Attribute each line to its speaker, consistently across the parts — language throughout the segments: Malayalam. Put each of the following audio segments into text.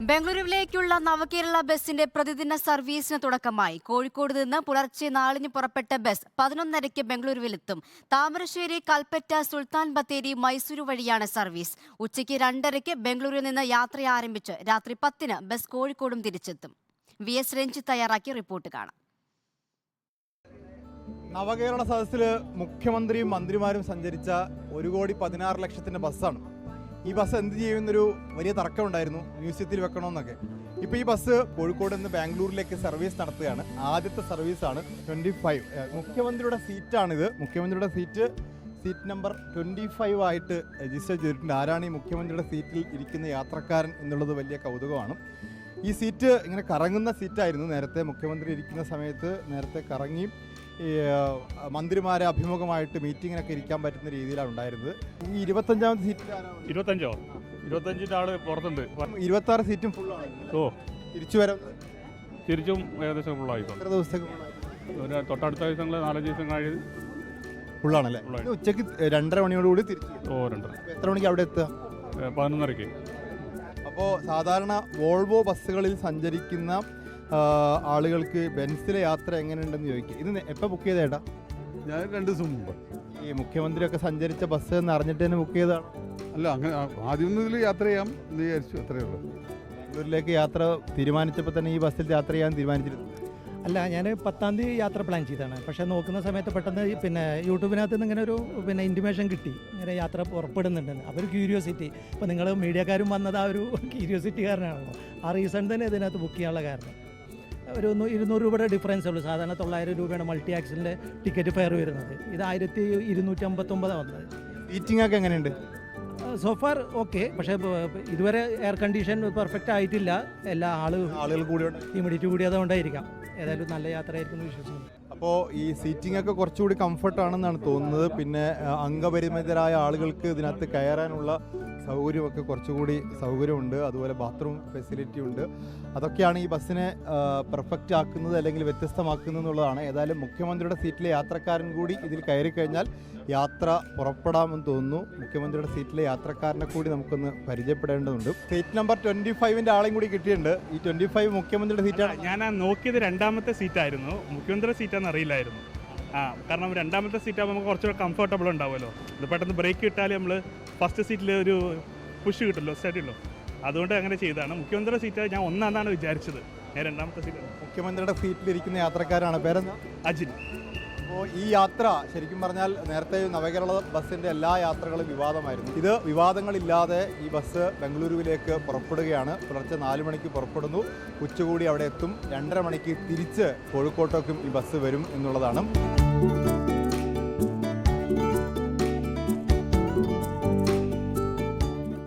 Speaker 1: ബംഗളൂരുവിലേക്കുള്ള നവകേരള ബസിന്റെ പ്രതിദിന സർവീസിന് തുടക്കമായി. കോഴിക്കോട് നിന്ന് പുലർച്ചെ നാലിന് പുറപ്പെട്ട ബസ് പതിനൊന്നരയ്ക്ക് ബംഗളൂരുവിലെത്തും. താമരശ്ശേരി കൽപ്പറ്റ സുൽത്താൻ ബത്തേരി മൈസൂരു വഴിയാണ് സർവീസ്. ഉച്ചയ്ക്ക് രണ്ടരയ്ക്ക് ബംഗളൂരുവിൽ നിന്ന് യാത്ര ആരംഭിച്ച് രാത്രി പത്തിന് ബസ് കോഴിക്കോടും തിരിച്ചെത്തും. വി എസ് രഞ്ജിത്ത് തയ്യാറാക്കിയ റിപ്പോർട്ട് കാണാം.
Speaker 2: നവകേരള സദസ്സിൽ മുഖ്യമന്ത്രിയും മന്ത്രിമാരും സഞ്ചരിച്ച ഒരു കോടി പതിനാറ് ലക്ഷത്തിന്റെ ബസ്സാണ്. ഈ ബസ് എന്ത് ചെയ്യുന്നൊരു വലിയ തർക്കമുണ്ടായിരുന്നു. മ്യൂസിയത്തിൽ വെക്കണമെന്നൊക്കെ ഇപ്പോൾ ഈ ബസ് കോഴിക്കോട് നിന്ന് ബാംഗ്ലൂരിലേക്ക് സർവീസ് നടത്തുകയാണ്. ആദ്യത്തെ സർവീസാണ് ട്വന്റി ഫൈവ്. മുഖ്യമന്ത്രിയുടെ സീറ്റാണിത്. മുഖ്യമന്ത്രിയുടെ seat seat number twenty five ആയിട്ട് രജിസ്റ്റർ ചെയ്തിട്ടുണ്ട്. ആരാണ് ഈ മുഖ്യമന്ത്രിയുടെ സീറ്റിൽ ഇരിക്കുന്ന യാത്രക്കാരൻ എന്നുള്ളത് വലിയ കൗതുകമാണ്. ഈ സീറ്റ് ഇങ്ങനെ കറങ്ങുന്ന സീറ്റായിരുന്നു. നേരത്തെ മുഖ്യമന്ത്രി ഇരിക്കുന്ന സമയത്ത് നേരത്തെ കറങ്ങി മന്ത്രിമാരെ അഭിമുഖമായിട്ട് മീറ്റിങ്ങിനൊക്കെ ഇരിക്കാൻ പറ്റുന്ന രീതിയിലാണ് ഉണ്ടായിരുന്നത്. ഈ ഇരുപത്തഞ്ചാമത് സീറ്റ്
Speaker 3: ഇരുപത്തഞ്ചോ? ഇരുപത്തഞ്ചിന്റെ ആൾ പുറത്തുണ്ട്.
Speaker 2: ഇരുപത്തി ആറ് സീറ്റും ഫുള്ളാണ്
Speaker 3: ഓ.
Speaker 2: തിരിച്ചു വരാം
Speaker 3: തിരിച്ചും ഏകദേശം ഫുള്ളായി
Speaker 2: എത്ര ദിവസത്തേക്ക്
Speaker 3: തൊട്ടടുത്ത ദിവസങ്ങൾ നാലഞ്ച് ദിവസം കഴിഞ്ഞ്
Speaker 2: ഫുള്ളാണല്ലേ ഉച്ചയ്ക്ക് രണ്ടര മണിയോടുകൂടി തിരിച്ചു.
Speaker 3: ഓ
Speaker 2: രണ്ടര. എത്ര മണിക്ക് അവിടെ എത്തുക?
Speaker 3: പതിനൊന്നരയ്ക്ക്.
Speaker 2: അപ്പോൾ സാധാരണ വോൾവോ ബസ്സുകളിൽ സഞ്ചരിക്കുന്ന ആളുകൾക്ക് ബെൻസിലെ യാത്ര എങ്ങനെയുണ്ടെന്ന് ചോദിക്കുക ഇത് എപ്പോൾ ബുക്ക് ചെയ്തേട്ടാ
Speaker 4: ഞാൻ രണ്ട് ദിവസം മുമ്പ്.
Speaker 2: ഈ മുഖ്യമന്ത്രിയൊക്കെ സഞ്ചരിച്ച ബസ് എന്ന് അറിഞ്ഞിട്ട് തന്നെ ബുക്ക് ചെയ്തതാണ്
Speaker 4: അല്ല അങ്ങനെ ആദ്യം ഒന്നും ഇതിൽ യാത്ര ചെയ്യാം എന്ന് വിചാരിച്ചു അത്രയേ ഉള്ളൂ.
Speaker 2: ബാംഗ്ലൂരിലേക്ക് യാത്ര തീരുമാനിച്ചപ്പോൾ തന്നെ ഈ ബസ്സിൽ യാത്ര ചെയ്യാൻ തീരുമാനിച്ചിരുന്നു.
Speaker 5: അല്ല ഞാൻ പത്താം തീയതി യാത്ര പ്ലാൻ ചെയ്തതാണ്. പക്ഷേ നോക്കുന്ന സമയത്ത് പെട്ടെന്ന് പിന്നെ യൂട്യൂബിനകത്ത് നിന്ന് ഇങ്ങനെ ഒരു പിന്നെ ഇന്റിമേഷൻ കിട്ടി. ഇങ്ങനെ യാത്ര പുറപ്പെടുന്നുണ്ടെന്ന് അപ്പോൾ ഒരു ക്യൂരിയോസിറ്റി അപ്പോൾ നിങ്ങൾ മീഡിയക്കാരും വന്നത് ആ ഒരു ക്യൂരിയോസിറ്റി കാരണമാണല്ലോ ആ റീസൺ തന്നെ ഇതിനകത്ത് ബുക്ക് ചെയ്യാനുള്ള കാരണം. ഒരു ഇരുന്നൂറ് രൂപയുടെ ഡിഫറൻസ് ഉള്ളൂ. സാധാരണ തൊള്ളായിരം രൂപയാണ് മൾട്ടി ആക്സിന്റെ ടിക്കറ്റ് ഫെയർ വരുന്നത്. ഇത് ആയിരത്തി ഇരുന്നൂറ്റി അമ്പത്തൊമ്പതാണ് വന്നത്.
Speaker 2: സീറ്റിംഗ് ഒക്കെ എങ്ങനെയുണ്ട്?
Speaker 5: സോഫർ ഓക്കെ പക്ഷേ ഇതുവരെ എയർ കണ്ടീഷൻ പെർഫെക്റ്റ് ആയിട്ടില്ല. എല്ലാ ആൾ
Speaker 2: ആളുകൾ കൂടി
Speaker 5: ഹ്യൂമിഡിറ്റി കൂടിയതുകൊണ്ടായിരിക്കാം. ഏതായാലും നല്ല യാത്രയായിരിക്കും എന്ന് വിശ്വസിക്കുന്നു.
Speaker 2: അപ്പോൾ ഈ സീറ്റിംഗ് ഒക്കെ കുറച്ചുകൂടി കംഫർട്ട് ആണെന്നാണ് തോന്നുന്നത്. പിന്നെ അംഗപരിമിതരായ ആളുകൾക്ക് ഇതിനകത്ത് കയറാനുള്ള സൗകര്യമൊക്കെ കുറച്ചുകൂടി സൗകര്യമുണ്ട്. അതുപോലെ ബാത്റൂം ഫെസിലിറ്റി ഉണ്ട്. അതൊക്കെയാണ് ഈ ബസ്സിനെ പെർഫെക്റ്റ് ആക്കുന്നത് അല്ലെങ്കിൽ വ്യത്യസ്തമാക്കുന്നത് എന്നുള്ളതാണ്. ഏതായാലും മുഖ്യമന്ത്രിയുടെ സീറ്റിലെ യാത്രക്കാരൻ കൂടി ഇതിൽ കയറി കഴിഞ്ഞാൽ യാത്ര പുറപ്പെടാമെന്ന് തോന്നുന്നു. മുഖ്യമന്ത്രിയുടെ സീറ്റിലെ യാത്രക്കാരനെ കൂടി നമുക്കൊന്ന് പരിചയപ്പെടേണ്ടതുണ്ട്. സീറ്റ് നമ്പർ ട്വന്റി ഫൈവിന്റെ ആളെയും കൂടി കിട്ടിയിട്ടുണ്ട്. ഈ ട്വന്റി ഫൈവ് മുഖ്യമന്ത്രിയുടെ സീറ്റാണ്
Speaker 6: ഞാൻ നോക്കിയത് രണ്ടാമത്തെ സീറ്റായിരുന്നു മുഖ്യമന്ത്രി സീറ്റാന്ന് അറിയില്ലായിരുന്നു. ആ കാരണം രണ്ടാമത്തെ സീറ്റാകുമ്പോൾ നമുക്ക് കുറച്ചുകൂടെ കംഫർട്ടബിൾ ഉണ്ടാവുമല്ലോ. ഇത് പെട്ടെന്ന് ബ്രേക്ക് കിട്ടാൽ നമ്മൾ ഫസ്റ്റ് സീറ്റിൽ ഒരു പുഷ് കിട്ടുമല്ലോ സ്റ്റഡിയുള്ളൂ അതുകൊണ്ട് അങ്ങനെ ചെയ്തതാണ്. മുഖ്യമന്ത്രിയുടെ സീറ്റ് ഞാൻ ഒന്നാന്നാണ് വിചാരിച്ചത്. ഞാൻ രണ്ടാമത്തെ സീറ്റ്
Speaker 2: മുഖ്യമന്ത്രിയുടെ സീറ്റിലിരിക്കുന്ന യാത്രക്കാരാണ്. പേരെന്താ?
Speaker 6: അജിൻ.
Speaker 2: അപ്പോൾ ഈ യാത്ര ശരിക്കും പറഞ്ഞാൽ നേരത്തെ നവകേരള ബസ്സിന്റെ എല്ലാ യാത്രകളും വിവാദമായിരുന്നു. ഇത് വിവാദങ്ങളില്ലാതെ ഈ ബസ് ബംഗളൂരുവിലേക്ക് പുറപ്പെടുകയാണ്. പുലർച്ചെ നാല് മണിക്ക് പുറപ്പെടുന്നു. ഉച്ചകൂടി അവിടെ എത്തും. രണ്ടര മണിക്ക് തിരിച്ച് കോഴിക്കോട്ടേക്കും ഈ ബസ് വരും എന്നുള്ളതാണ്.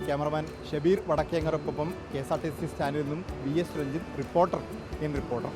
Speaker 2: Cameraman Shabeer വടക്കേങ്ങറൊപ്പം K S R T C സ്റ്റാൻഡിൽ നിന്നും V S Ranjith reporter in reporter.